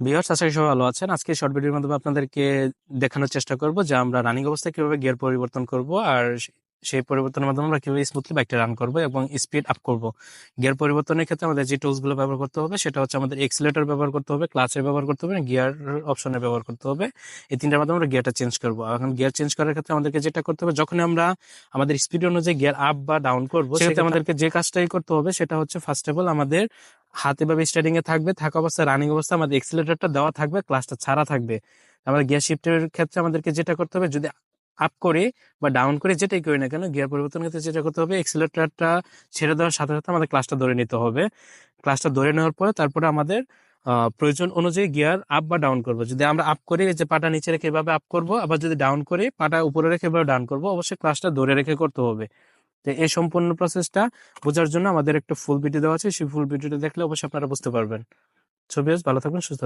Viewers আশা করি ভালো আছেন। আজকে শর্ট ভিডিওর মাধ্যমে আপনাদেরকে দেখানোর চেষ্টা করব যে আমরা রানিং অবস্থায় কীভাবে গিয়ার পরিবর্তন করব আর সেই পরিবর্তনের মাধ্যমে আমরা কীভাবে স্মুথলি বাইকটা রান করব এবং স্পিড আপ করব। গিয়ার পরিবর্তনের ক্ষেত্রে আমাদের যে টুলসগুলো ব্যবহার করতে হবে সেটা হচ্ছে আমাদের এক্সিলেটর ব্যবহার করতে হবে ক্লাচের ব্যবহার করতে হবে গিয়ার অপশনের ব্যবহার করতে হবে। এই তিনটার মাধ্যমে আমরা গিয়ারটা চেঞ্জ করব। এখন গিয়ার চেঞ্জ করার ক্ষেত্রে আমাদেরকে যেটা করতে হবে যখন আমরা আমাদের স্পিড অনুযায়ী গিয়ার আপ বা ডাউন করব সেক্ষেত্রে আমাদেরকে যে কাজটাই করতে হবে সেটা হচ্ছে ফার্স্ট অফ অল আমাদের হাতে বা স্টার্টিং এ থাকবে, থাকা অবস্থায় রানিং অবস্থায় আমাদের এক্সিলেটরটা দেওয়া থাকবে ক্লাসটা ছাড়া থাকবে। আমাদের গিয়ার শিফটের ক্ষেত্রে আমাদেরকে যেটা করতে হবে, যদি আপ করে বা ডাউন করে যেটাই করি না কেন গিয়ার পরিবর্তন ক্ষেত্রে যেটা করতে হবে এক্সিলেটরটা ছেড়ে দেওয়ার সাথে সাথে আমাদের ক্লাসটা ধরে নিতে হবে। ক্লাসটা ধরে নেওয়ার পরে তারপরে আমাদের প্রয়োজন অনুযায়ী গিয়ার আপ বা ডাউন করব। যদি আমরা আপ করি যে পাটা নিচে রেখে এভাবে আপ করব, আবার যদি ডাউন করি পাটা উপরে রেখে এভাবে ডাউন করব, অবশ্যই ক্লাসটা ধরে রেখে করতে হবে। তো এই সম্পূর্ণ প্রসেসটা বোঝার জন্য আমাদের একটা ফুল ভিডিও দেওয়া আছে। সেই ফুল ভিডিওটা দেখলে অবশ্যই আপনারা বুঝতে পারবেন। ছবি ভালো থাকবেন, সুস্থ